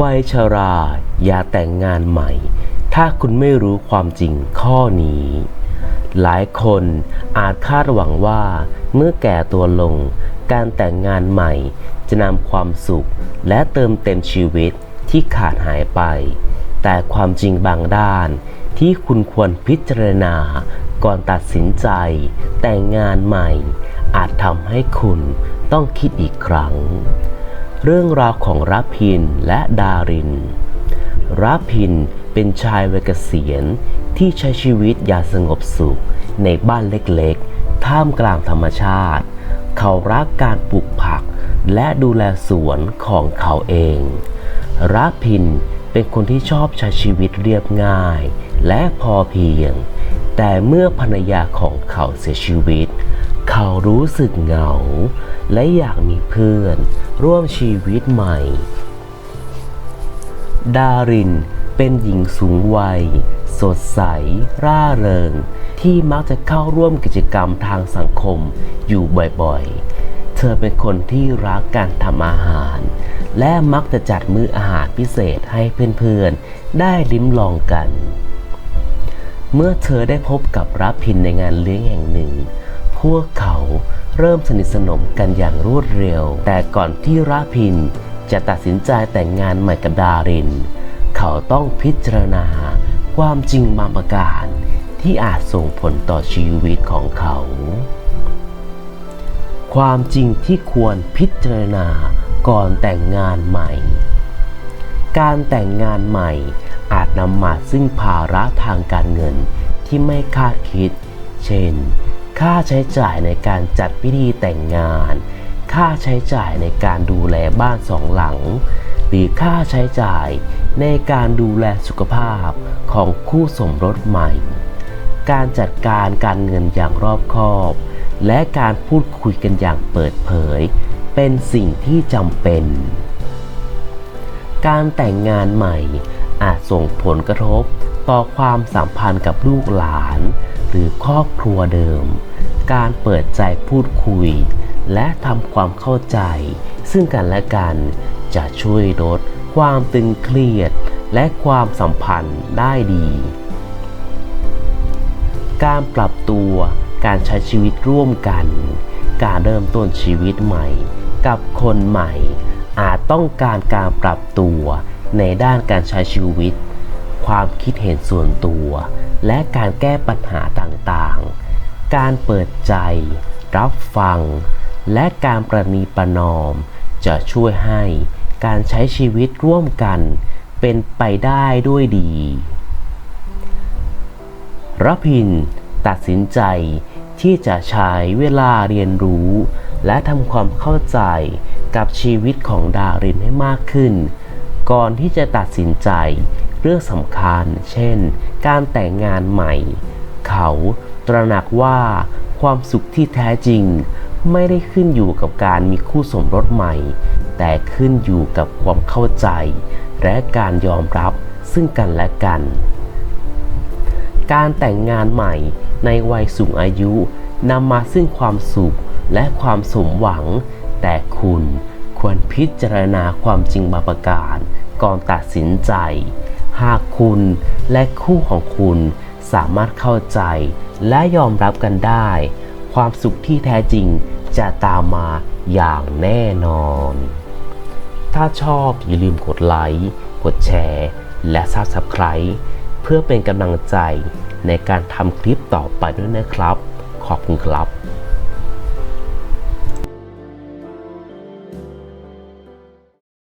วัยชรา อย่าแต่งงานใหม่ ถ้าคุณไม่รู้ความจริงข้อนี้ หลายคนอาจคาดหวังว่า เมื่อแก่ตัวลง การแต่งงานใหม่ จะนำความสุข และเติมเต็มชีวิตที่ขาดหายไป แต่ความจริงบางด้านที่คุณควรพิจารณา ก่อนตัดสินใจ แต่งงานใหม่ อาจทำให้คุณต้องคิดอีกครั้ง เรื่องราวของรพินและดารินรพินเป็นชายวัยเกษียณที่ใช้ชีวิตอย่างสงบสุขในบ้านเล็กๆ ท่ามกลางธรรมชาติ เขารักการปลูกผักและดูแลสวนของเขาเองรพินเป็นคนที่ชอบใช้ชีวิตเรียบง่ายและพอเพียง แต่เมื่อภรรยาของเขาเสียชีวิต เขารู้สึกเหงา และอยากมีเพื่อน ร่วมชีวิตใหม่ ดารินเป็นหญิงสูงวัย สดใส ร่าเริง ที่มักจะเข้าร่วมกิจกรรมทางสังคมอยู่บ่อยๆ เธอเป็นคนที่รักการทำอาหาร และมักจะจัดมื้ออาหารพิเศษให้เพื่อนๆ ได้ลิ้มลองกัน เมื่อเธอได้พบกับรับพินในงานเลี้ยงแห่งหนึ่ง พวกเขาเริ่มสนิทสนมกันอย่างรวดเร็ว แต่ก่อนที่ราพินจะตัดสินใจแต่งงานใหม่กับดาริน เขาต้องพิจารณาความจริงบางประการที่อาจส่งผลต่อชีวิตของเขา ความจริงที่ควรพิจารณาก่อนแต่งงานใหม่ การแต่งงานใหม่อาจนำมาซึ่งภาระทางการเงินที่ไม่คาดคิด เช่น ค่าใช้จ่ายในการจัดพิธีแต่งงาน ค่าใช้จ่ายในการดูแลบ้านสองหลัง หรือค่าใช้จ่ายในการดูแลสุขภาพของคู่สมรสใหม่ การจัดการการเงินอย่างรอบคอบ และการพูดคุยกันอย่างเปิดเผย เป็นสิ่งที่จำเป็น การแต่งงานใหม่อาจส่งผลกระทบต่อความสัมพันธ์กับลูกหลาน หรือครอบครัวเดิม การเปิดใจพูดคุย และทำความเข้าใจ ซึ่งกันและกันจะช่วยลดความตึงเครียด และความสัมพันธ์ได้ดี การปรับตัวการใช้ชีวิตร่วมกัน การเริ่มต้นชีวิตใหม่ กับคนใหม่ อาจต้องการการปรับตัวในด้านการใช้ชีวิต ความคิดเห็นส่วนตัว และการแก้ปัญหาต่างๆ การเปิดใจ รับฟัง และการประนีประนอม จะช่วยให้การใช้ชีวิตร่วมกัน เป็นไปได้ด้วยดีรพินตัดสินใจที่จะใช้เวลาเรียนรู้ และทำความเข้าใจกับชีวิตของดารินให้มากขึ้น ก่อนที่จะตัดสินใจเรื่องสำคัญ เช่น การแต่งงานใหม่ เขา ตระหนักว่าความสุขที่แท้จริง ไม่ได้ขึ้นอยู่กับการมีคู่สมรสใหม่ แต่ขึ้นอยู่กับความเข้าใจ และการยอมรับซึ่งกันและกัน การแต่งงานใหม่ในวัยสูงอายุนำมาซึ่งความสุขและความสมหวัง แต่คุณควรพิจารณาความจริงบางประการก่อนตัดสินใจ หากคุณและคู่ของคุณ สามารถเข้าใจและยอมรับกันได้ ความสุขที่แท้จริงจะตามมาอย่างแน่นอน ถ้าชอบอย่าลืมกดไลค์กดแชร์ และซับสไคร b ์เพื่อเป็นกำลังใจในการทำคลิปต่อไปด้วยนะครับ ขอบคุณครับ